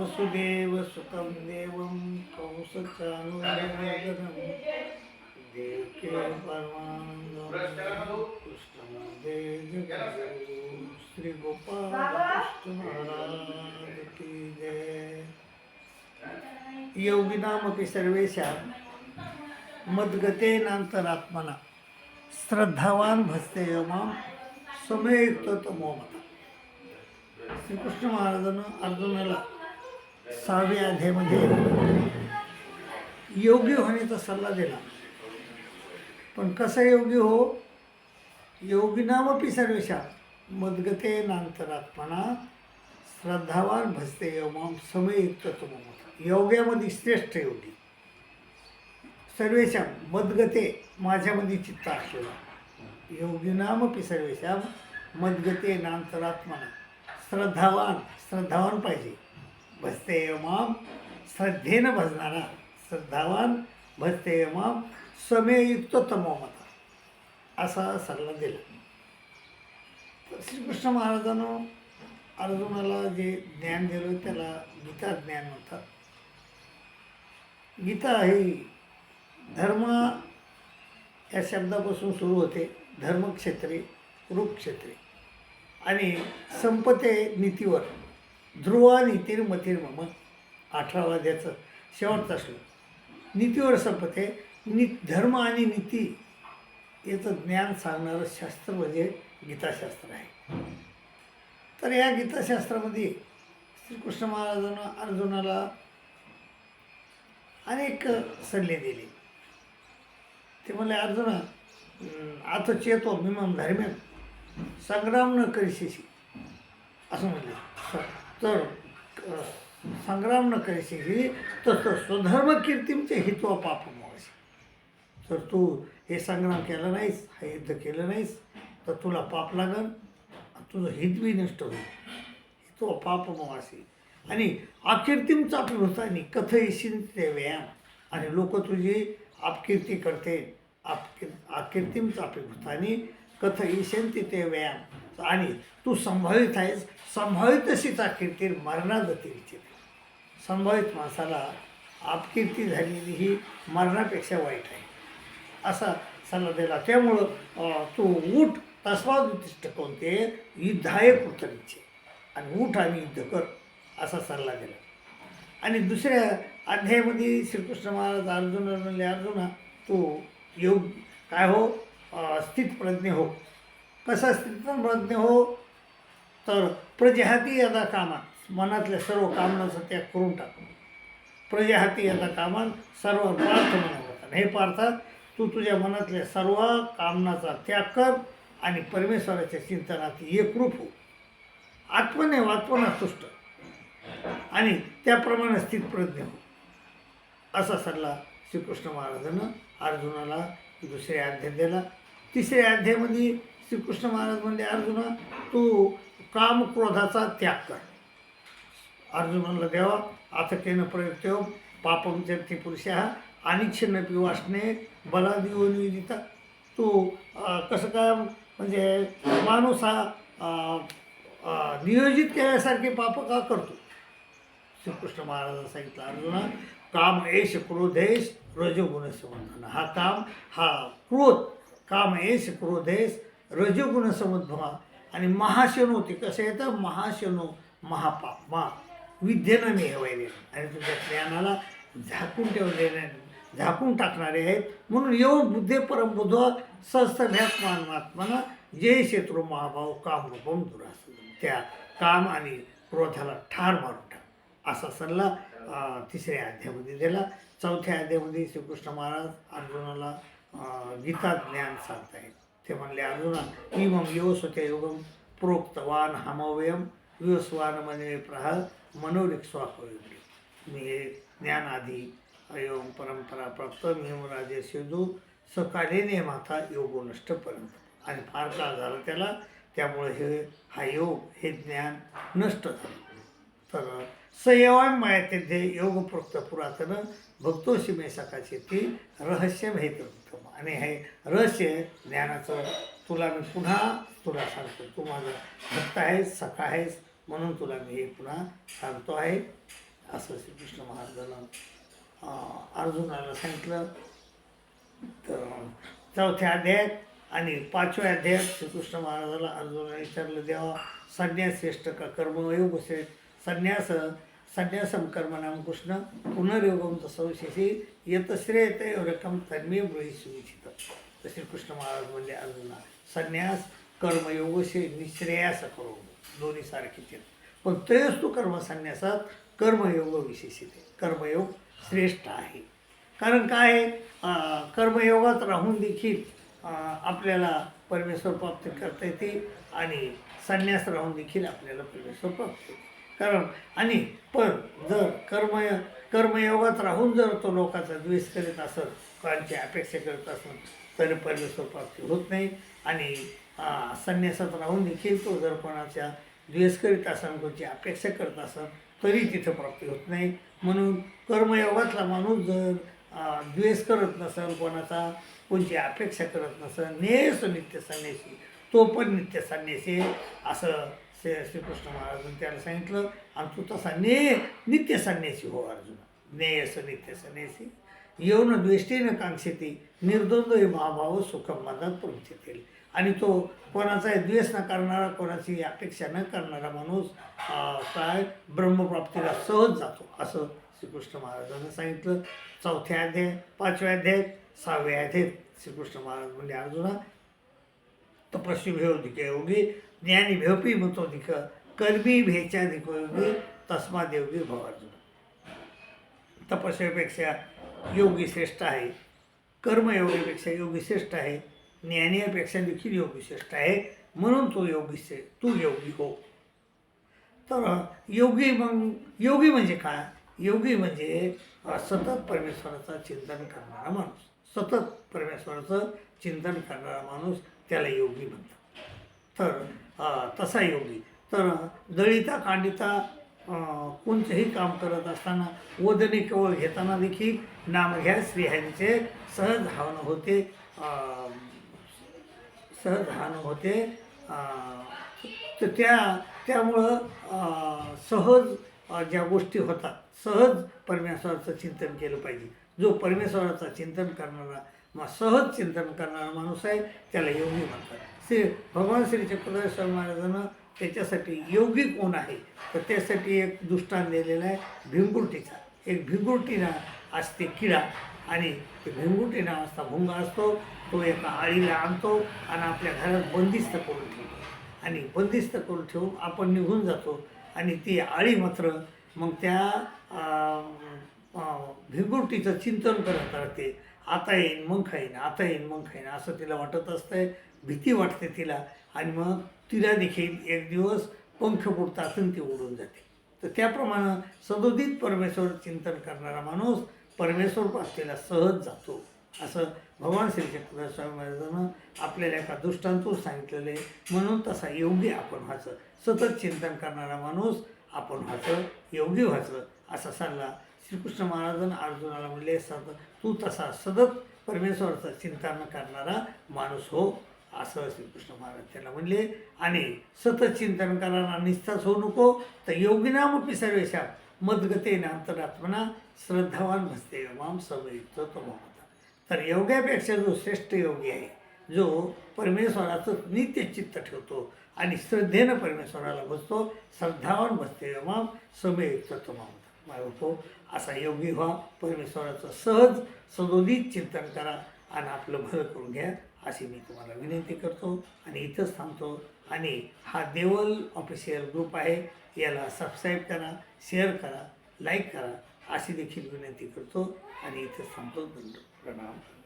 वसुदेव सुतं देवं कंसचानुरमर्दनं देवके परमानन्दं कृष्णमदे श्री गोपाल कृष्ण महाराज की जय योगिनामपि सर्वेषां मद्गतेनान्तरात्मना। श्रद्धावान भजते मां समयुक्त तमो मता श्रीकृष्ण महाराजानं अर्जुनाला सहाव्या अध्यायामध्ये योगी होण्याचा सल्ला दिला. पण कसं हो? योगी हो योगिनामपी सर्वेशा मदगते नांतरात्मना श्रद्धावान भजते योमाम समयुक्त तमो योग्यामध्ये श्रेष्ठ योगी। सर्वेशा मदगते माझ्यामध्ये चित्त असलेला योगिनामपी सर्वेशा मदगते नांतरात्मना श्रद्धावान श्रद्धावान पाहिजे। भजते माम श्रद्धेनं भजणारा श्रद्धावान भजते माम समययुक्त तमोमता. असा सल्ला दिला. तर श्रीकृष्ण महाराजानं अर्जुनाला जे ज्ञान दिलं त्याला गीता ज्ञान म्हणतात गीता ही धर्म या शब्दापासून सुरू होते. धर्मक्षेत्रे रूपक्षेत्रे आणि संपते नीतीवर. ध्रुवा नितीर मतीर मम अठरावा अध्याचं शेवटचं असलं. नीतीवर संपते नि धर्म आणि नीती याचं ज्ञान सांगणारं शास्त्र म्हणजे गीताशास्त्र आहे. तर या गीताशास्त्रामध्ये श्रीकृष्ण महाराजांना अर्जुनाला अनेक सल्ले दिले. ते म्हणले अर्जुना आता चेतो मिमम धर्म्यान संग्राम न करीशी असं म्हणले. तर अ, संग्राम न करिशीशी तर स्वधर्म कीर्तीमचे हित्व पाप मोहाशी तर तू हे संग्राम केला नाहीस हे युद्ध केलं नाहीस तर तुला पाप लागल तुझं हित बी नष्ट होईल. हितो पाप मोहाशी आणि अकीर्तीम चापी कथयशील ते व्यायाम. आणि लोक तुझी आपकीर्ती करते अपकीर अकीर्तीम चापी भूतानी कथ इशंती ते व्यायाम. आणि तू संभावित आहेस संभावित अशीच अकीर्ती मरणागती संभावित माणसाला आपकीर्ती झालेली ही मरणापेक्षा वाईट आहे. असा सल्ला दिला. त्यामुळं तू उठ तस्माद कोणते युद्धायक कृतनीचे आणि ऊठ आणि युद्ध कर असा सल्ला दिला. आणि दुसऱ्या अध्यायामध्ये श्रीकृष्ण महाराज अर्जुन म्हणले अर्जुना तू योग काय हो? अं, स्थितप्रज्ञ हो. कसा स्थितप्रज्ञ हो. तर प्रजाहाती यदा कामात मनातल्या सर्व कामनाचा त्याग करून टाक प्रजाहाती यदा कामात सर्व पार्थ म्हणतात हे पार्थ तू तुझ्या मनातल्या सर्व कामनाचा त्याग कर आणि परमेश्वराच्या चिंतनात एकरूप हो. आत्मने वात्मना तुष्ट. आणि त्याप्रमाणे स्थितप्रज्ञ हो. असा सल्ला श्रीकृष्ण महाराजानं अर्जुनाला दुसऱ्या अध्याय दिला तिसऱ्या अध्यायामध्ये श्रीकृष्ण महाराज म्हणले अर्जुना तू काम क्रोधाचा त्याग कर. अर्जुनाला द्यावा अथकेन प्रयुक्तो पापम चरती पुरुषा अनिच्छिन्न पिवासने बला देऊन तू कसं काय म्हणजे माणूस हा नियोजित केल्यासारखे पाप का करतो? श्रीकृष्ण महाराजांनी सांगितलं अर्जुना काम एश क्रोधेश रजोगुण बंधन हा काम हा क्रोध काम एश क्रोधेश रजोगुण समद्भवा आणि महाशनो ते कसं येतं? महाशनो महापाप मा विद्येनं मी आणि तुमच्या ज्ञानाला झाकून ठेवलेले झाकून टाकणारे आहेत. म्हणून येऊन बुद्धे परमबुद्ध सहस्त्रभ्यात्मात्माना जय शत्रू महाभाव कामरूपम दुरास त्या काम आणि क्रोधाला ठार मारून टाक. असा सल्ला तिसऱ्या अध्यायामध्ये दिला. चौथ्या अध्यायामध्ये श्रीकृष्ण महाराज अर्जुनाला गीता ज्ञान सांगतायत ते म्हणले अर्जुना इमम योसत्या योगम प्रोक्तवान हमवयम विवस्वान मने प्रह मनोरिक्ष्वापयोगी मी हे ज्ञान आधी अयोम परंपरा प्राप्त राजे सेदू सकालीने माता योगोनष्टपर्यंत. आणि फार काळ झाला त्याला त्यामुळे हे हा योग हे ज्ञान नष्ट झालं. तर सयवान मायाते तेथे योगप्रोक्त पुरातन भक्तोशी मे सकाळचे ती रहस्य भेट उत्तम आणि हे रहस्य ज्ञानाचं तुला मी पुन्हा तुला सांगतो. तू माझा भक्त आहेस सखा आहेस म्हणून तुला मी हे पुन्हा सांगतो आहे. असं श्रीकृष्ण महाराजांना अर्जुनाला सांगितलं. तर चौथ्या अध्यायात आणि पाचव्या अध्यायात श्रीकृष्ण महाराजाला अर्जुनाला विचारलं देवा संन्यास श्रेष्ठ का कर्मयोग श्रेष्ठ संन्यास संन्यासम कर्मणाम कृष्ण पुनर्योगम तसविशेषी येत श्रेयत रकम तन्मे ब्रही सुविचित. तर श्रीकृष्ण महाराज म्हणजे अर्जुना संन्यास कर्मयोग से निश्रेयास करो. दोन्ही सारखीच आहेत. पण तेच तू कर्म संन्यासात कर्मयोग विशेषित आहे कर्मयोग श्रेष्ठ आहे. कारण काय आहे? कर्मयोगात राहून देखील आपल्याला परमेश्वर प्राप्त करता येते आणि संन्यास राहून देखील आपल्याला परमेश्वर प्राप्त होते. कारण आणि पण जर कर्म कर्मयोगात राहून जर तो लोकांचा द्वेष करीत असत कोणाची अपेक्षा करत असत तरी परमेश्वर प्राप्ती होत नाही. आणि संन्यासात राहून देखील तो जर कोणाच्या द्वेष करीत असन कोणाची अपेक्षा करत असेल तरी तिथं प्राप्ती होत नाही. म्हणून कर्मयोगातला माणूस जर द्वेष करत नसेल कोणाचा कोणची अपेक्षा करत नसेल नेस नित्य संन्यासी तो पण नित्य संन्यासी असं श्री श्रीकृष्ण महाराजांनी त्याला सांगितलं आणि तू तसा ने नित्य संन्यासी हो अर्जुन. नेयस नित्य संन्यासी. येऊन द्वेष्टीनं कांक्षेती. निर्द्वंद्व महाभाव सुखम मनात प्रवचितील आणि तो कोणाचा द्वेष न करणारा कोणाची अपेक्षा न करणारा माणूस काय ब्रह्मप्राप्तीला सहज जातो असं श्रीकृष्ण महाराजांनी सांगितलं. चौथ्या अध्याय पाचव्या अध्याय सहाव्या अध्याय श्रीकृष्ण महाराज म्हणजे अर्जुना तपस्वी भेवधिक योगी. ज्ञानी म्हणतो मतोधिक कर्मी भेच्या योगी तस्मा देवगी भवार्जुन. तपस्वेपेक्षा योगी श्रेष्ठ आहे. कर्मयोगीपेक्षा योगी श्रेष्ठ आहे. ज्ञानीपेक्षा देखील योगी श्रेष्ठ आहे. म्हणून तो योगी श्रे तू योगी हो. तर योगी मग योगी म्हणजे काय? योगी म्हणजे सतत परमेश्वराचं चिंतन करणारा माणूस. सतत परमेश्वराचं चिंतन करणारा माणूस त्याला योगी म्हणतात. तर तसा योगी तर दळिता कांडिता कोणतेही काम करत असताना वदने केवळ घेताना देखील नाम घ्या. स्त्रियांचे सहज धावणं होते. सहज राहणं होते. तर त्या त्यामुळं सहज ज्या गोष्टी होतात सहज परमेश्वराचं चिंतन केलं पाहिजे. जो परमेश्वराचं चिंतन करणारा मग सहज चिंतन करणारा माणूस आहे त्याला योगी म्हणतात. श्री भगवान श्री चक्रधर स्वामी महाराजांना त्याच्यासाठी योगी कोण आहे? तर त्यासाठी एक दृष्टांत दिलेला आहे भिंगुरटीचा एक भिंगुरटी ना असते किडा आणि ते भिंगुटी नावाचा भुंगा असतो तो एका आळीला आणतो आणि आपल्या घरात बंदिस्त करून ठेवतो. आणि बंदिस्त करून ठेवून आपण निघून जातो आणि ती आळी मात्र मग त्या अं, भिंगुरटीचं चिंतन करत राहते. आता येईन मग खाईन आता येईन मग खाईन असं तिला वाटत असतंय. भीती वाटते तिला. आणि मग तिला देखील एक दिवस पंख फुटतात आणि ती उडून जाते. तर त्याप्रमाणे सदोदित परमेश्वर चिंतन करणारा माणूस परमेश्वर प्राप्तीला सहज जातो. असं भगवान श्री चक्रधर स्वामी महाराजांना आपल्याला एका दृष्टांतून सांगितलेलं आहे. म्हणून तसा योगी आपण व्हायचं. सतत चिंतन करणारा माणूस आपण व्हायचं योगी व्हायचं असा सल्ला श्रीकृष्ण महाराजांना अर्जुनाला म्हणले सद तू तसा सतत परमेश्वराचं चिंतन करणारा माणूस हो असं श्रीकृष्ण महाराज त्याला म्हणले. आणि सतत चिंतन करणारा निस्ताच होऊ नको तर योगिनामपी सर्वेशा मदगतेने अंतरात्मना श्रद्धावान भसते माम समयुक्त तो होता तर योग्यापेक्षा जो श्रेष्ठ योगी आहे जो परमेश्वराचं नित्य चित्त ठेवतो आणि श्रद्धेनं परमेश्वराला बसतो श्रद्धावान भसते माम समयुक्त तो ममता होतो असा योगी व्हा परमेश्वराचं सहज सदोदित चिंतन करा आणि आपलं भलं करून घ्या अशी मी तुम्हाला विनंती करतो. आणि इथंच थांबतो. आणि हा देवल ऑफिशियल ग्रुप आहे याला सबस्क्राईब करा शेअर करा लाईक करा अशी देखील विनंती करतो. आणि इथंच थांबतो. दंड प्रणाम प्रणाम.